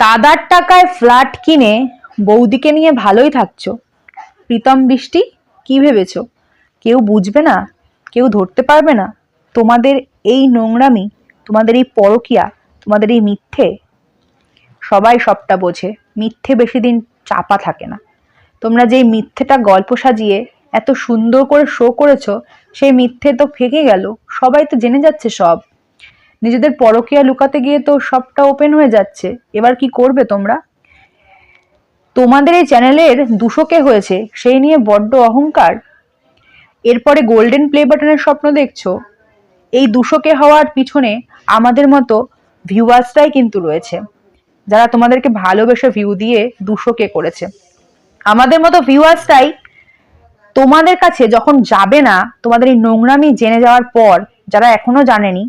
দাদার টাকায় ফ্ল্যাট কিনে বৌদিকে নিয়ে ভালোই থাকছো। প্রীতম বৃষ্টি, কি ভেবেছো? কেউ বুঝবে না? কেউ ধরতে পারবে না? তোমাদের এই নোংরামি, তোমাদের এই পরকিয়া, তোমাদের এই মিথ্যে, সবাই সবটা বোঝে। মিথ্যে বেশি দিন চাপা থাকে না। তোমরা যেই মিথ্যেটা গল্প সাজিয়ে এত সুন্দর করে শো করেছ, সেই মিথ্যে তো ফেঁকে গেল। সবাই তো জেনে যাচ্ছে সব। নিজেদের পরকীয়া লুকাতে গিয়ে তো সবটা ওপেন হয়ে যাচ্ছে। এবার কি করবে তোমরা? তোমাদের এই চ্যানেলের দুশো কে হয়েছে, সেই নিয়ে বড্ড অহংকার। এরপরে গোল্ডেন প্লে বাটনের স্বপ্ন দেখছ। এই দুশো কে হওয়ার পিছনে আমাদের মতো ভিউয়ার্সরাই কিন্তু রয়েছে, যারা তোমাদেরকে ভালোবেসে ভিউ দিয়ে দুশো কে করেছে। আমাদের মতো ভিউয়ার্সরাই তোমাদের কাছে যখন যাবে না, তোমাদের এই নোংরামি জেনে যাওয়ার পর, যারা এখনও জানেনি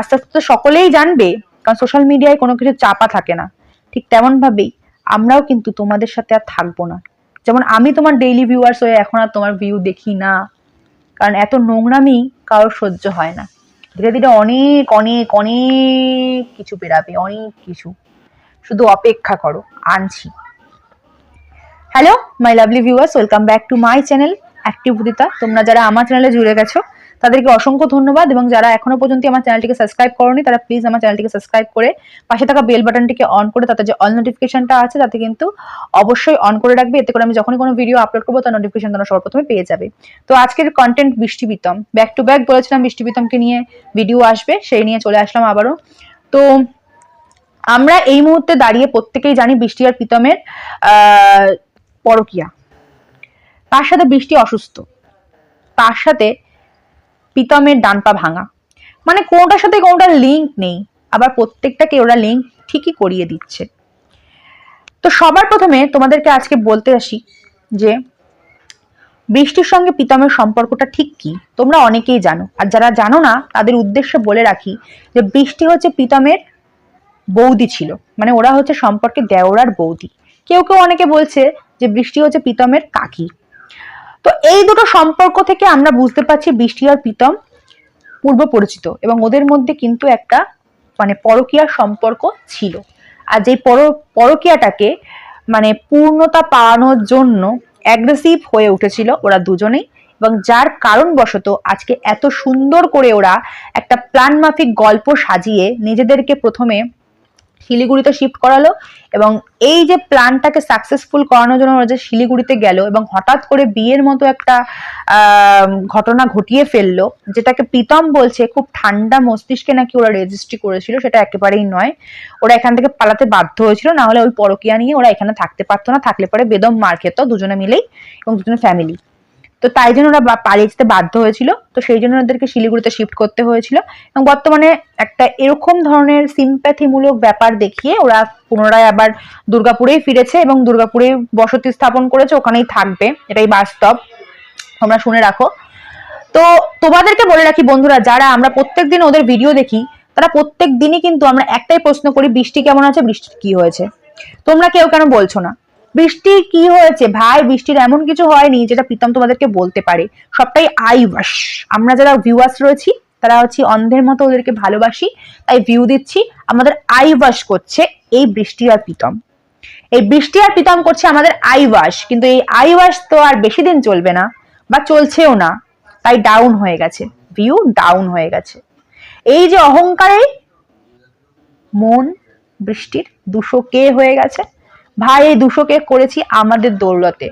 আস্তে আস্তে তো সকলেই জানবে, কারণ সোশ্যাল মিডিয়ায় কোনো কিছু চাপা থাকে না। ঠিক তেমন ভাবেই আমরাও কিন্তু তোমাদের সাথে আর থাকব না। যেমন আমি তোমার ডেইলি ভিউয়ার্স হয়ে এখন আর তোমার ভিউ দেখি না। কারণ এত নোংরামি কারোর সহ্য হয় না। ধীরে ধীরে অনেক অনেক অনেক কিছু বেরাবে, অনেক কিছু। শুধু অপেক্ষা করো, আনছি। Hello my lovely viewers welcome back to my channel active Udita তোমরা যারা আমার চ্যানেলে জুড়ে গেছো তাদেরকে অসংখ্য ধন্যবাদ এবং যারা এখনও পর্যন্ত আমার চ্যানেলটিকে সাবস্ক্রাইব করনি, তারা প্লিজ আমার চ্যানেলটিকে সাবস্ক্রাইব করে পাশে থাকা বেল বাটনটিকে অন করে তাতে যে অল নোটিফিকেশনটা আছে, তাতে কিন্তু অবশ্যই অন করে রাখবে। এতে করে আমি যখনই কোনো ভিডিও আপলোড করব, তার নোটিফিকেশন তোমরা সবার প্রথমে পেয়ে যাবে। তো আজকের কন্টেন্ট বৃষ্টি বিতম। ব্যাক টু ব্যাক বলেছিলাম বৃষ্টি বিতমকে নিয়ে ভিডিও আসবে, সেই নিয়ে চলে আসলাম আবারও। তো আমরা এই মুহূর্তে দাঁড়িয়ে প্রত্যেকেই জানি বৃষ্টি আর প্রীতমের পরকিয়া। তার সাথে বৃষ্টি অসুস্থ। তার সাথে প্রীতমের ডান পা ভাঙা। মানে কোনটার সাথে কোনটার লিঙ্ক নেই, আবার প্রত্যেকটাকে ওরা লিঙ্ক ঠিকই করিয়ে দিচ্ছে। তো সবার প্রথমে তোমাদেরকে আজকে বলতে আসি যে, বৃষ্টির সঙ্গে প্রীতমের সম্পর্কটা ঠিক কি? তোমরা অনেকেই জানো। আর যারা জানো না, তাদের উদ্দেশ্যে বলে রাখি যে, বৃষ্টি হচ্ছে প্রীতমের বৌদি ছিল। মানে ওরা হচ্ছে সম্পর্কে দেওরার বৌদি। কেউ কেউ অনেকে বলছে যে, বৃষ্টি হচ্ছে প্রীতমের কাকি। তো এই দুটো সম্পর্ক থেকে আমরা বুঝতে পারছি বৃষ্টি আর প্রীতম পূর্ব পরিচিত এবং ওদের মধ্যে কিন্তু একটা মানে পরকীয়ার সম্পর্ক ছিল। আর যে পর, পরকীয়াটাকে মানে পূর্ণতা পাওয়ানোর জন্য অ্যাগ্রেসিভ হয়ে উঠেছিল ওরা দুজনেই এবং যার কারণবশত আজকে এত সুন্দর করে ওরা একটা প্ল্যান মাফিক গল্প সাজিয়ে নিজেদেরকে প্রথমে শিলিগুড়িতে শিফট করালো এবং এই যে প্ল্যানটাকে সাকসেসফুল করানোর জন্য ওরা যে শিলিগুড়িতে গেল এবং হঠাৎ করে বিয়ের মতো একটা ঘটনা ঘটিয়ে ফেলল, যেটাকে প্রীতম বলছে খুব ঠান্ডা মস্তিষ্কে নাকি ওরা রেজিস্ট্রি করেছিল, সেটা একেবারেই নয়। ওরা এখান থেকে পালাতে বাধ্য হয়েছিল, না হলে ওই পরকিয়া নিয়ে ওরা এখানে থাকতে পারতো না, থাকলে পরে বেদম মার খেত, দুজনে মিলেই এবং দুজনে ফ্যামিলি তো তাই জন্য ওরা পালিয়ে যেতে বাধ্য হয়েছিল। তো সেই জন্য ওদেরকে শিলিগুড়িতে শিফট করতে হয়েছিল। এবং বর্তমানে একটা এরকম ধরনের সিম্প্যাথিমূলক ব্যাপার দেখিয়ে ওরা পুনরায় আবার দুর্গাপুরেই ফিরেছে এবং দুর্গাপুরে বসতি স্থাপন করেছে, ওখানেই থাকবে। এটাই বাস্তব তোমরা শুনে রাখো। তো তোমাদেরকে বলে রাখি বন্ধুরা, যারা আমরা প্রত্যেকদিন ওদের ভিডিও দেখি, তারা প্রত্যেক দিনই কিন্তু আমরা একটাই প্রশ্ন করি, বৃষ্টি কেমন আছে বৃষ্টি কি হয়েছে? তোমরা কেউ কেন বলছো না। বৃষ্টির কি হয়েছে? ভাই, বৃষ্টির এমন কিছু হয়নি যেটা প্রীতম তোমাদেরকে বলতে পারে। সবটাই আই ওয়াশ আমরা যারা ভিউয়ার্স রয়েছি, তারা হচ্ছে অন্ধের মতো ওদেরকে ভালোবাসি, তাই ভিউ দিচ্ছি। আমাদের আই ওয়াশ করছে এই বৃষ্টি আর প্রীতম। এই বৃষ্টি আর প্রীতম করছে আমাদের আই ওয়াশ কিন্তু এই আই ওয়াশ তো আর বেশি দিন চলবে না, বা চলছেও না। তাই ডাউন হয়ে গেছে। ভিউ ডাউন হয়ে গেছে। এই যে অহংকারে মন বৃষ্টির দুশো কে হয়ে গেছে। ভাই, এই দুশো কে করেছি আমাদের দৌলতে।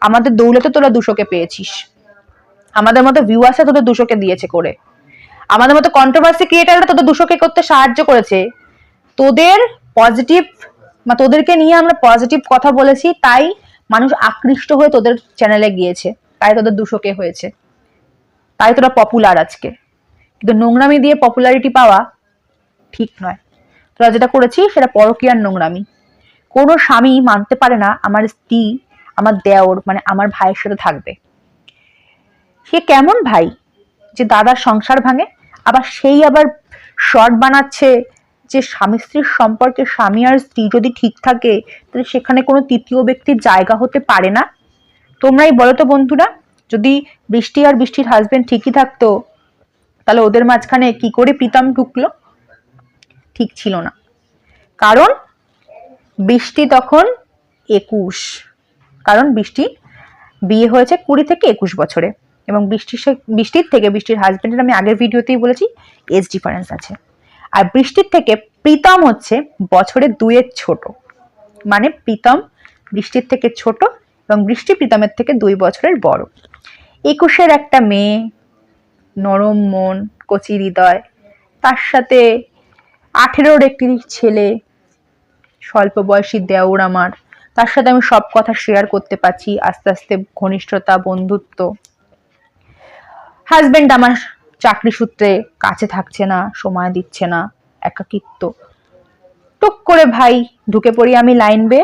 আমাদের দৌলতে তোরা দুশোকে পেয়েছিস। আমাদের মতো ভিউয়ার্সে তোদের দুশোকে দিয়েছে করে। আমাদের মতো কন্ট্রোভার্সি ক্রিয়েটাররা তোদের দুশোকে করতে সাহায্য করেছে। তোদের পজিটিভ বা তোদেরকে নিয়ে আমরা পজিটিভ কথা বলেছি, তাই মানুষ আকৃষ্ট হয়ে তোদের চ্যানেলে গিয়েছে। তাই তোদের দুশোকে হয়েছে। তাই তোরা পপুলার আজকে। কিন্তু নোংরামি দিয়ে পপুলারিটি পাওয়া ঠিক নয়। তোরা যেটা করেছিস, সেটা পরকীয়ার নোংরামি। কোনো স্বামী মানতে পারে না আমার স্ত্রী, আমার দেওর মানে আমার ভাইয়ের সাথে থাকবে। সে কেমন ভাই যে দাদার সংসার ভাঙে, আবার সেই আবার শর্ট বানাচ্ছে যে স্বামী স্ত্রীর সম্পর্কে স্বামী আর স্ত্রী যদি ঠিক থাকে, তাহলে সেখানে কোনো তৃতীয় ব্যক্তির জায়গা হতে পারে না। তোমরাই বলো তো বন্ধুরা, যদি বৃষ্টি আর বৃষ্টির হাজবেন্ড ঠিকই থাকতো, তাহলে ওদের মাঝখানে কি করে প্রীতম ঢুকলো? ঠিক ছিল না। কারণ বৃষ্টি তখন একুশ। কারণ বৃষ্টি বিয়ে হয়েছে কুড়ি থেকে একুশ বছরে। এবং বৃষ্টির বৃষ্টির থেকে, বৃষ্টির হাজব্যান্ডের আমি আগের ভিডিওতেই বলেছি এজ ডিফারেন্স আছে। আর বৃষ্টির থেকে প্রীতম হচ্ছে বছরে দুয়ের ছোট। মানে প্রীতম বৃষ্টির থেকে ছোট এবং বৃষ্টি প্রীতমের থেকে দুই বছরের বড়। একুশের একটা মেয়ে, নরম মন, কচি হৃদয়, তার সাথে আঠেরোর একটি ছেলে স্বল্প বয়সী দেওর আমার। তার সাথে আমি সব কথা শেয়ার করতে পারছি, আস্তে আস্তে ঘনিষ্ঠতা, বন্ধুত্ব। হাজবেন্ড আমার চাকরি সূত্রে কাছে থাকছে না, সময় দিচ্ছে না, একাকিত্ব। টুক করে ভাই, ঢুকে পড়ি আমি লাইন বে।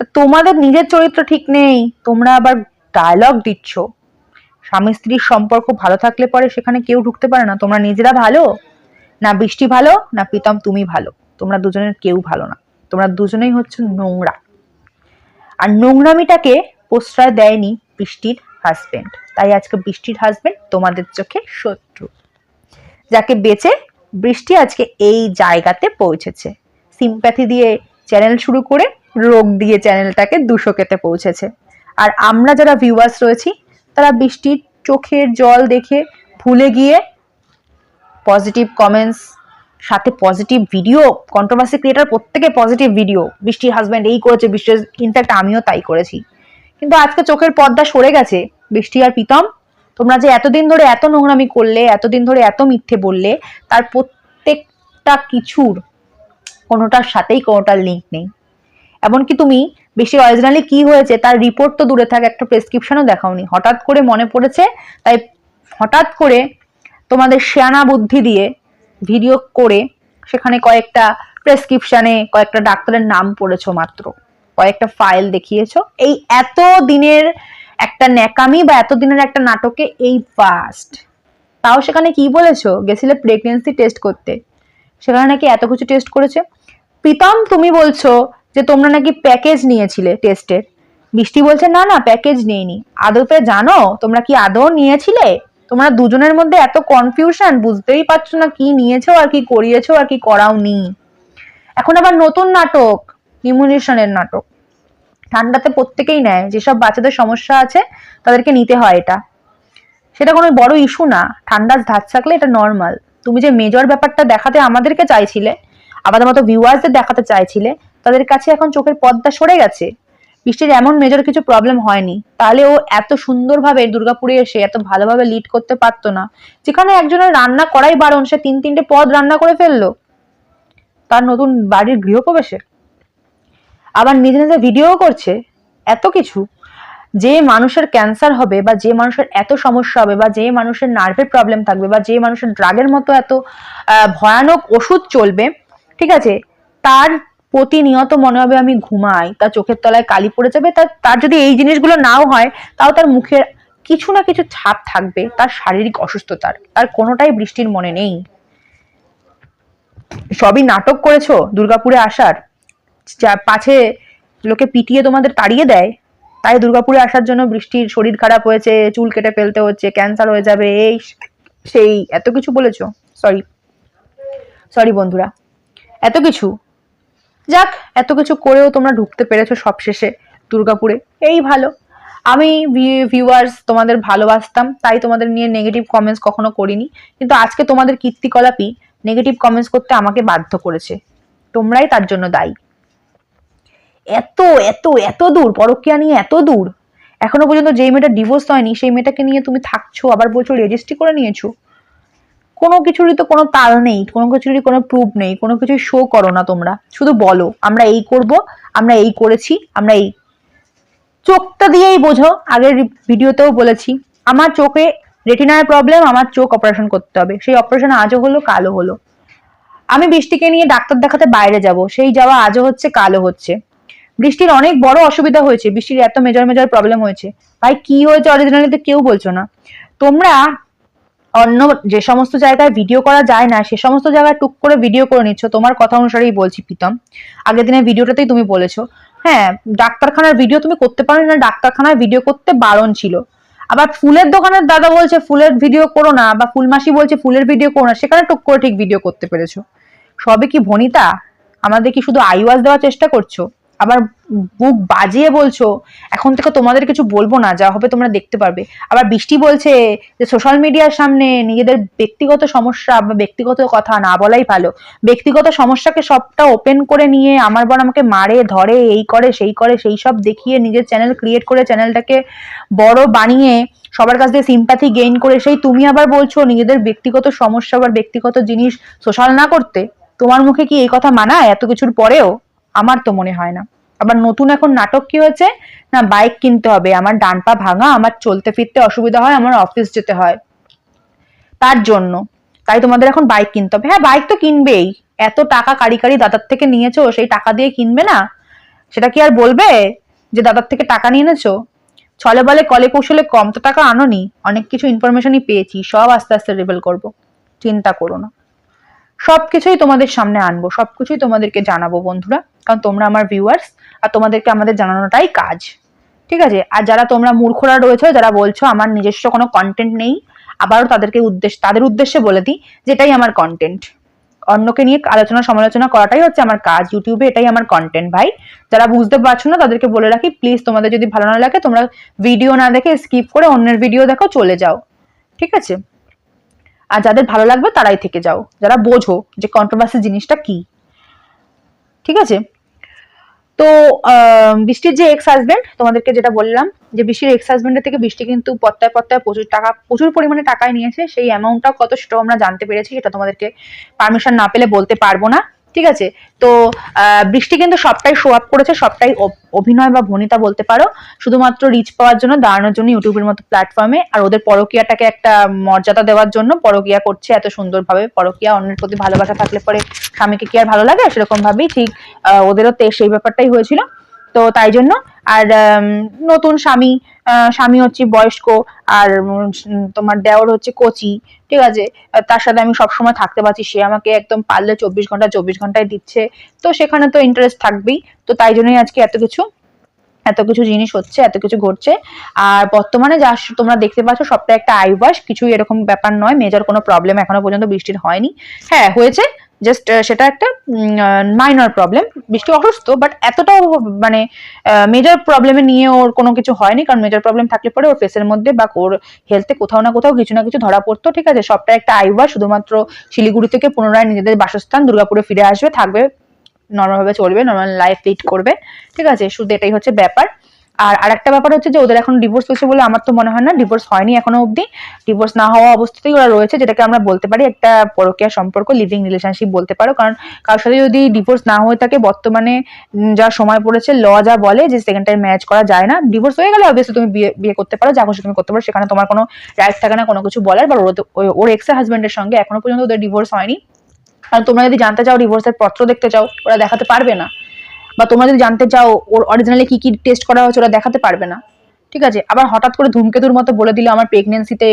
তা তোমাদের নিজের চরিত্র ঠিক নেই, তোমরা আবার ডায়লগ দিচ্ছ। স্বামী স্ত্রীর সম্পর্ক ভালো থাকলে পরে সেখানে কেউ ঢুকতে পারে না, তোমরা নিজেরা ভালো? না বৃষ্টি ভালো, না প্রীতম তুমি ভালো। তোমরা দুজনের কেউ ভালো না। তোমরা দুজনেই হচ্ছে নোংরা। আর নোংরামিটাকে প্রশ্রয় দেয়নি বৃষ্টির হাজবেন্ড তাই আজকে বৃষ্টির হাজবেন্ড তোমাদের চোখে শত্রু। যাকে বেচে বৃষ্টি আজকে এই জায়গাতে পৌঁছেছে। সিম্প্যাথি দিয়ে চ্যানেল শুরু করে রোগ দিয়ে চ্যানেলটাকে দুশোকেতে পৌঁছেছে। আর আমরা যারা ভিউয়ার্স রয়েছি, তারা বৃষ্টির চোখের জল দেখে ভুলে গিয়ে পজিটিভ কমেন্টস সাথে পজিটিভ ভিডিও কন্ট্রোভার্সি ক্রিয়েটার প্রত্যেকে পজিটিভ ভিডিও বৃষ্টির হাজব্যান্ড এই করেছে, বৃষ্টির ইনফ্যাক্ট আমিও তাই করেছি। কিন্তু আজকে চোখের পর্দা সরে গেছে, বৃষ্টি আর প্রীতম। তোমরা যে এতদিন ধরে এত নোংরামি করলে, এতদিন ধরে এত মিথ্যে বললে, তার প্রত্যেকটা কিছুর কোনোটার সাথেই কোনোটার লিঙ্ক নেই। এমনকি তুমি বেশি অরিজিনালি কি হয়েছে, তার রিপোর্ট তো দূরে থাক, একটা প্রেসক্রিপশনও দেখাওনি হঠাৎ করে মনে পড়েছে, তাই হঠাৎ করে তোমাদের শেয়ানা বুদ্ধি দিয়ে ভিডিও করে সেখানে কয়েকটা প্রেসক্রিপশনে কয়েকটা ডাক্তারের নাম পড়েছো মাত্র। কয়েকটা ফাইল দেখিয়েছো। এই এত দিনের একটা ন্যাকামি বা এত দিনের একটা নাটকে এই ফার্স্ট তাও সেখানে কি বলেছ? গেছিলে প্রেগনেন্সি টেস্ট করতে। সেখানে নাকি এত কিছু টেস্ট করেছে। প্রীতম, তুমি বলছো যে তোমরা নাকি প্যাকেজ নিয়েছিলে টেস্টের বৃষ্টি বলছে, না না প্যাকেজ নেইনি। আদপে, জানো, তোমরা কি আদৌ নিয়েছিলে? তোমরা দুজনের মধ্যে এত কনফিউশন বুঝতেই পারছ না কি নিয়েছো আর কি করিয়েছো আর কি করাওনি। এখন আবার নতুন নাটক ইমিউনেশনের নাটক। ঠান্ডাতে প্রত্যেকেই নেয়, যেসব বাচ্চাদের সমস্যা আছে তাদেরকে নিতে হয় এটা। সেটা কোনো বড় ইস্যু না, ঠান্ডার ধার থাকলে এটা নর্মাল তুমি যে মেজর ব্যাপারটা দেখাতে আমাদেরকে চাইছিলে, আমাদের মতো ভিউয়ার্সদের দেখাতে চাইছিলে, তাদের কাছে এখন চোখের পর্দা সরে গেছে। বৃষ্টির এমন মেজর কিছু প্রবলেম হয়নি। তাহলে ও এত সুন্দরভাবে দুর্গাপুরে এসে এত ভালোভাবে লিড করতে পারতো না। যেখানে একজনের রান্না করাই বারণ, সে তিন তিনটে পদ রান্না করে ফেলল। তার নতুন বাড়ির গৃহপ্রবেশে। আবার নিজে নিজে ভিডিও করছে। এত কিছু। যে মানুষের ক্যান্সার হবে বা যে মানুষের এত সমস্যা হবে বা যে মানুষের নার্ভের প্রবলেম থাকবে বা যে মানুষের ড্রাগের মতো এত ভয়ানক ওষুধ চলবে, ঠিক আছে? তার প্রতিনিয়ত মনে হবে আমি ঘুমাই, তার চোখের তলায় কালি পড়ে যাবে, তার তার যদি এই জিনিসগুলো নাও হয়, তাও তার মুখের কিছু না কিছু ছাপ থাকবে, তার শারীরিক অসুস্থতার, তার কোনোটাই বৃষ্টির মনে নেই। সবই নাটক করেছ দুর্গাপুরে আসার? পাছে লোকে পিটিয়ে তোমাদের তাড়িয়ে দেয়? তাই দুর্গাপুরে আসার জন্য বৃষ্টির শরীর খারাপ হয়েছে, চুল কেটে ফেলতে হচ্ছে, ক্যান্সার হয়ে যাবে, এই সেই, এত কিছু বলেছ? সরি। সরি বন্ধুরা। এত কিছু? যাক, এত কিছু করেও তোমরা ঢুকতে পেরেছ সবশেষে দুর্গাপুরে। এই ভালো। আমি ভিউয়ার্স তোমাদের ভালোবাসতাম, তাই তোমাদের নিয়ে নেগেটিভ কমেন্টস কখনো করিনি। কিন্তু আজকে তোমাদের কীর্তিকলাপই নেগেটিভ কমেন্টস করতে আমাকে বাধ্য করেছে। তোমরাই তার জন্য দায়ী। এত এত এত দূর, পরকিয়া নিয়ে এত দূর। এখনও পর্যন্ত যেই মেয়েটা ডিভোর্স হয়নি, সেই মেয়েটাকে নিয়ে তুমি থাকছো, আবার বলছো রেজিস্ট্রি করে নিয়েছো। কোনো কিছুরই তো কোনো তাল নেই, কোনো কিছুরই কোনো প্রুফ নেই, কোনো কিছুই শো করো না তোমরা। শুধু বলো, আমরা এই করব, আমরা এই করেছি, আমরা এই। চোখটা দিয়েই বোঝো, আগের ভিডিওতেও বলেছি, আমার চোখে রেটিনার প্রবলেম আমার চোখ অপারেশন করতে হবে। সেই অপারেশন আজও হলো কালো হলো। আমি বৃষ্টিকে নিয়ে ডাক্তার দেখাতে বাইরে যাব, সেই যাওয়া আজও হচ্ছে কালো হচ্ছে। বৃষ্টির অনেক বড় অসুবিধা হয়েছে, বৃষ্টির এত মেজর মেজর প্রবলেম হয়েছে। ভাই, কি হয়েছে অরিজিনালি তো কেউ বলছো না। তোমরা অন্য যে সমস্ত জায়গায় ভিডিও করা যায় না, সে সমস্ত জায়গায় টুক করে ভিডিও করে নিচ্ছ। তোমার কথা অনুসারেই বলছি, প্রীতম। আগের দিনের ভিডিওটাতেই তুমি বলেছ। হ্যাঁ ডাক্তারখানার ভিডিও তুমি করতে পারো না, ডাক্তারখানায় ভিডিও করতে বারণ ছিল। আবার ফুলের দোকানের দাদা বলছে, ফুলের ভিডিও করো না। বা ফুলমাসি বলছে, ফুলের ভিডিও করো না। সেখানে টুক করে ঠিক ভিডিও করতে পেরেছ। সবে কি ভনিতা? আমাদের কি শুধু আইওয়াজ দেওয়ার চেষ্টা করছ? আবার বুক বাজিয়ে বলছো, এখন থেকে তোমাদের কিছু বলব না, যা হবে তোমরা দেখতে পারবে। আবার বৃষ্টি বলছে যে সোশ্যাল মিডিয়ার সামনে নিজেদের ব্যক্তিগত সমস্যা বা ব্যক্তিগত কথা না বলাই ভালো। ব্যক্তিগত সমস্যাকে সবটা ওপেন করে নিয়ে আমার বর আমাকে মারে, ধরে, এই করে, সেই করে, সেই সব দেখিয়ে নিজের চ্যানেল ক্রিয়েট করে চ্যানেলটাকে বড় বানিয়ে সবার কাছ থেকে সিম্পাথি গেইন করে, সেই তুমি আবার বলছো নিজেদের ব্যক্তিগত সমস্যা বা ব্যক্তিগত জিনিস সোশ্যাল না করতে। তোমার মুখে কি এই কথা মানায় এত কিছুর পরেও? আমার তো মনে হয় না। আবার নতুন এখন নাটক কি হয়েছে? না বাইক কিনতে হবে, আমার ডান পা ভাঙা, আমার চলতে ফিরতে অসুবিধা হয়, আমার অফিস যেতে হয়। তার জন্য। তাই তোমাদের এখন বাইক কিনতে হবে। হ্যাঁ বাইক তো কিনবেই। এত টাকা কারি কারি দাদার থেকে নিয়েছো, সেই টাকা দিয়ে কিনবে না? সেটা কি আর বলবে যে দাদার থেকে টাকা নিয়ে এনেছো? ছলে বলে, কলে কৌশলে কম তো টাকা আনোনি। অনেক কিছু ইনফরমেশনই পেয়েছি, সব আস্তে আস্তে রিভেল করব। চিন্তা করো না। সবকিছুই তোমাদের সামনে আনব, সবকিছুই তোমাদেরকে জানাব বন্ধুরা। কারণ তোমরা আমার ভিউয়ার্স আর তোমাদেরকে আমাদের জানানোটাই কাজ। ঠিক আছে? আর যারা তোমরা মূর্খরা রয়েছে, যারা বলছো আমার নিজস্ব কোনো কন্টেন্ট নেই, আবারও তাদেরকে উদ্দেশ্য তাদের উদ্দেশ্যে বলে দিই, যেটাই আমার কন্টেন্ট অন্যকে নিয়ে আলোচনা সমালোচনা করাটাই হচ্ছে আমার কাজ। ইউটিউবে এটাই আমার কন্টেন্ট ভাই। যারা বুঝতে পারছ না, তাদেরকে বলে রাখি প্লিজ তোমাদের যদি ভালো না লাগে, তোমরা ভিডিও না দেখে স্কিপ করে অন্যের ভিডিও দেখো, চলে যাও। ঠিক আছে? আর যাদের ভালো লাগবে, তারাই থেকে যাও। যারা বোঝো যে কন্ট্রোভার্সি জিনিসটা কি। ঠিক আছে? তো বৃষ্টির যে এক্স হাজবেন্ড তোমাদেরকে যেটা বললাম, যে বৃষ্টির এক্স হাজব্যান্ডের থেকে বৃষ্টি কিন্তু পত্তায় পত্তায় প্রচুর টাকা, প্রচুর পরিমাণে টাকায় নিয়েছে। সেই অ্যামাউন্টটাও কত সেটাও আমরা জানতে পেরেছি, সেটা তোমাদেরকে পারমিশন না পেলে বলতে পারব না। ঠিক আছে? তো বৃষ্টি কিন্তু সবটাই শো আপ করেছে, সবটাই অভিনয় বা ভনিতা বলতে পারো। শুধুমাত্র রিচ পাওয়ার জন্য, দাঁড়ানোর জন্য ইউটিউবের মতো প্ল্যাটফর্মে আর ওদের পরকিয়াটাকে একটা মর্যাদা দেওয়ার জন্য পরকিয়া করছে এত সুন্দরভাবে। পরকিয়া অন্যের প্রতি ভালোবাসা থাকলে পরে স্বামীকে কি আর ভালো লাগে? সেরকম ভাবেই ঠিক ওদেরও সেই ব্যাপারটাই হয়েছিল। তো তাই জন্য। আর নতুন স্বামী স্বামী হচ্ছে বয়স্ক, আর তোমার দেওর হচ্ছে কচি, ঠিক আছে? তার সাথে আমি সবসময় থাকতে পারছি। সে আমাকে একদম পারলে চব্বিশ ঘণ্টা, চব্বিশ ঘন্টায় দিচ্ছে। তো সেখানে তো ইন্টারেস্ট থাকবেই। তো তাই জন্যই আজকে এত কিছু এত কিছু জিনিস হচ্ছে, এত কিছু ঘটছে। আর বর্তমানে যা তোমরা দেখতে পাচ্ছ, সবটা একটা আইবাস কিছুই এরকম ব্যাপার নয়। মেজর কোনো প্রবলেম এখনও পর্যন্ত বৃষ্টির হয়নি। হ্যাঁ হয়েছে। জাস্ট সেটা একটা মাইনর প্রবলেম বৃষ্টি অসুস্থ বাট এতটাও মানে মেজর প্রবলেমে নিয়ে ওর কোনো কিছু হয়নি, কারণ মেজর প্রবলেম থাকলে পরে ওর ফেসের মধ্যে বা ওর হেলথে কোথাও না কোথাও কিছু না কিছু ধরা পড়তো, ঠিক আছে? সবটা একটা আইবাস শুধুমাত্র শিলিগুড়ি থেকে পুনরায় নিজেদের বাসস্থান দুর্গাপুরে ফিরে আসবে, থাকবে নর্মাল ভাবে চলবে নর্মাল লাইফ লিড করবে, ঠিক আছে? শুধু এটাই হচ্ছে ব্যাপার। আর আরেকটা ব্যাপার হচ্ছে যে ওদের এখন ডিভোর্স হয়েছে বলে আমার তো মনে হয় না ডিভোর্স হয়নি এখনও অবধি। ডিভোর্স না হওয়া অবস্থাতেই ওরা রয়েছে, যেটাকে আমরা বলতে পারি একটা পরকীয়া সম্পর্ক লিভিং রিলেশনশিপ বলতে পারো। কারণ কারোর সাথে যদি ডিভোর্স না হয়ে থাকে, বর্তমানে যা সময় পড়েছে, ল যা বলে যে সেকেন্ড টাইম ম্যারেজ করা যায় না। ডিভোর্স হয়ে গেলে অবভিয়াসলি তুমি বিয়ে বিয়ে করতে পারো, যা খুশি তুমি করতে পারো, সেখানে তোমার কোনো রাইট থাকে না, কোনো কিছু বলার। বা ওর- ওর- ওর এক্স হাজবেন্ডের সঙ্গে এখনও পর্যন্ত ওদের ডিভোর্স হয়নি। আর তোমরা যদি জানতে চাও ডিভোর্সের পত্র দেখতে চাও, ওরা দেখাতে পারবে না। বা তোমরা যদি জানতে চাও ওর অরিজিনালি কি কি টেস্ট করা হয়েছে, ওরা দেখাতে পারবে না। ঠিক আছে? আবার হঠাৎ করে ধূমকেতুর মতো বলে দিলে আমার প্রেগনেন্সিতে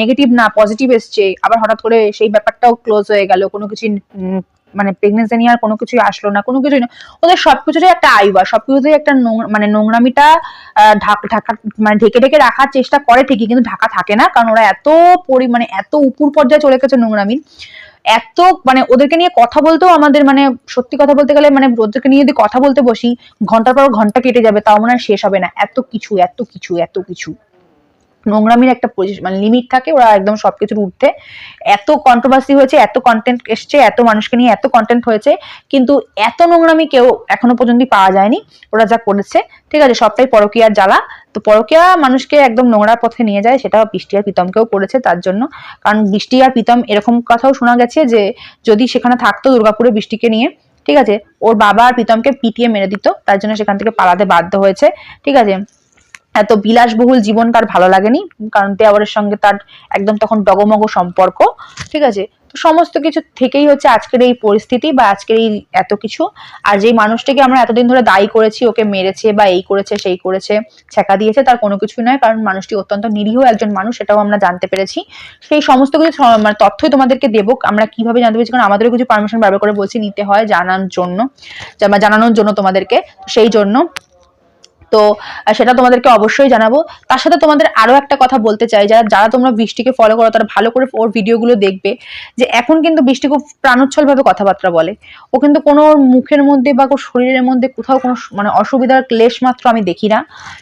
নেগেটিভ না পজিটিভ এসছে। আবার হঠাৎ করে সেই ব্যাপারটাও ক্লোজ হয়ে গেল। কোনো কিছু মানে প্রেগনেন্সি নিয়ে আর কোনো কিছুই আসলো না, কোনো কিছুই না। ওদের সবকিছুরই একটা আইবা সবকিছুতেই একটা মানে নোংরামিটা ঢাক, ঢাকা মানে ঢেকে ঢেকে রাখার চেষ্টা করে ঠিকই, কিন্তু ঢাকা থাকে না। কারণ ওরা এত পরিমাণে এত উপর পর্যায়ে চলে গেছে নোংরামির। এত মানে ওদেরকে নিয়ে কথা বলতেও আমাদের মানে সত্যি কথা বলতে গেলে মানে ওদেরকে নিয়ে যদি কথা বলতে বসি, ঘণ্টার পর ঘণ্টা কেটে যাবে, তাও মনে হয় শেষ হবে না। এত কিছু এত কিছু এত কিছু। নোংরামির একটা মানে লিমিট থাকে, ওরা একদম সবকিছুর ঊর্ধ্বে। এত কন্ট্রোভার্সি হয়েছে, এত কন্টেন্ট এসছে, এত মানুষকে নিয়ে এত কন্টেন্ট হয়েছে, কিন্তু এত নোংরামি কেউ এখনও পর্যন্ত পাওয়া যায়নি। ওরা যা করেছে, ঠিক আছে, সবটাই পরকীয়ার জ্বালা। তো পরকীয়া মানুষকে একদম নোংরার পথে নিয়ে যায়, সেটা বৃষ্টি আর প্রীতমকেও করেছে তার জন্য। কারণ বৃষ্টি আর প্রীতম এরকম কথাও শোনা গেছে যে, যদি সেখানে থাকতো দুর্গাপুরে বৃষ্টিকে নিয়ে, ঠিক আছে, ওর বাবা আর প্রীতমকে পিটিয়ে মেরে দিত, তার জন্য সেখান থেকে পালাতে বাধ্য হয়েছে, ঠিক আছে। এত বিলাসবহুল জীবন তার ভালো লাগেনি, কারণ দেওয়ারের সঙ্গে তার একদম তখন ডগমগ সম্পর্ক, ঠিক আছে? তো সমস্ত কিছু থেকেই হচ্ছে আজকের এই পরিস্থিতি বা আজকের এই এত কিছু। আর যেই মানুষটাকে আমরা এতদিন ধরে দায়ী করেছি, ওকে মেরেছে বা এই করেছে, সেই করেছে ছেঁকা দিয়েছে, তার কোনো কিছুই নয়, কারণ মানুষটি অত্যন্ত নিরীহ একজন মানুষ, সেটাও আমরা জানতে পেরেছি। সেই সমস্ত কিছু মানে তথ্যই তোমাদেরকে দেবো, আমরা কীভাবে জানতে পেরেছি, কারণ আমাদেরও কিছু পারমিশন ব্যবহার করে বলছি, নিতে হয় জানার জন্য জানানোর জন্য তোমাদেরকে সেই জন্য তো সেটা তোমাদেরকে অবশ্যই জানাব। তার সাথে তোমাদের আরও একটা কথা বলতে চাই, যারা যারা তোমরা বৃষ্টিকে ফলো করো, তারা ভালো করে ওর ভিডিওগুলো দেখবে, যে এখন কিন্তু বৃষ্টি খুব প্রাণোচ্ছল ভাবে কথাবার্তা বলে। ও কিন্তু কোনো মুখের মধ্যে বা কোনো শরীরের মধ্যে কোথাও কোনো মানে অসুবিধার ক্লেশ মাত্র আমি দেখি না।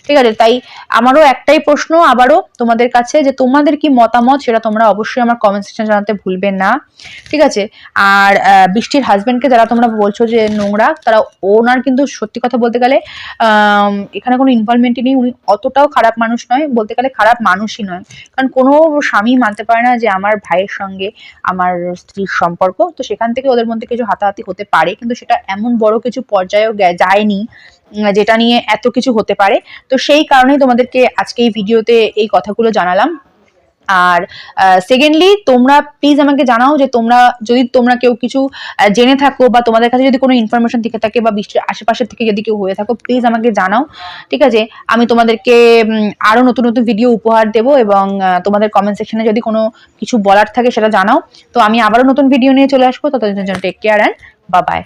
ঠিক আছে? তাই আমারও একটাই প্রশ্ন আবারও তোমাদের কাছে, যে তোমাদের কি মতামত, সেটা তোমরা অবশ্যই আমার কমেন্ট সেকশন জানাতে ভুলবে না। ঠিক আছে? আর বৃষ্টির হাজবেন্ডকে যারা তোমরা বলছো যে নোংরা, তারা ওনার কিন্তু সত্যি কথা বলতে গেলে এখানে কোনো ইনভলভমেন্টই নেই। উনি অতটাও খারাপ মানুষ নয়, বলতে গেলে খারাপ মানুষই নয়। কারণ কোনো স্বামী মানতে পারে না যে আমার ভাইয়ের সঙ্গে আমার স্ত্রীর সম্পর্ক। তো সেখান থেকে ওদের মধ্যে কিছু হাতাহাতি হতে পারে, কিন্তু সেটা এমন বড় কিছু পর্যায়েও যায়নি যেটা নিয়ে এত কিছু হতে পারে। তো সেই কারণেই তোমাদেরকে আজকে এই ভিডিওতে এই কথাগুলো জানালাম। আর সেকেন্ডলি তোমরা প্লিজ আমাকে জানাও যে তোমরা যদি তোমরা কেউ কিছু জেনে থাকো বা তোমাদের কাছে যদি কোনো ইনফরমেশন থেকে থাকে বা বৃষ্টির আশেপাশের থেকে যদি কেউ হয়ে থাকো প্লিজ আমাকে জানাও। ঠিক আছে? আমি তোমাদেরকে উম, আরও নতুন নতুন ভিডিও উপহার দেবো এবং তোমাদের কমেন্ট সেকশনে যদি কোনো কিছু বলার থাকে সেটা জানাও। তো আমি আবারও নতুন ভিডিও নিয়ে চলে আসব। ততদিনের জন্য টেক কেয়ার অ্যান্ড বা বাই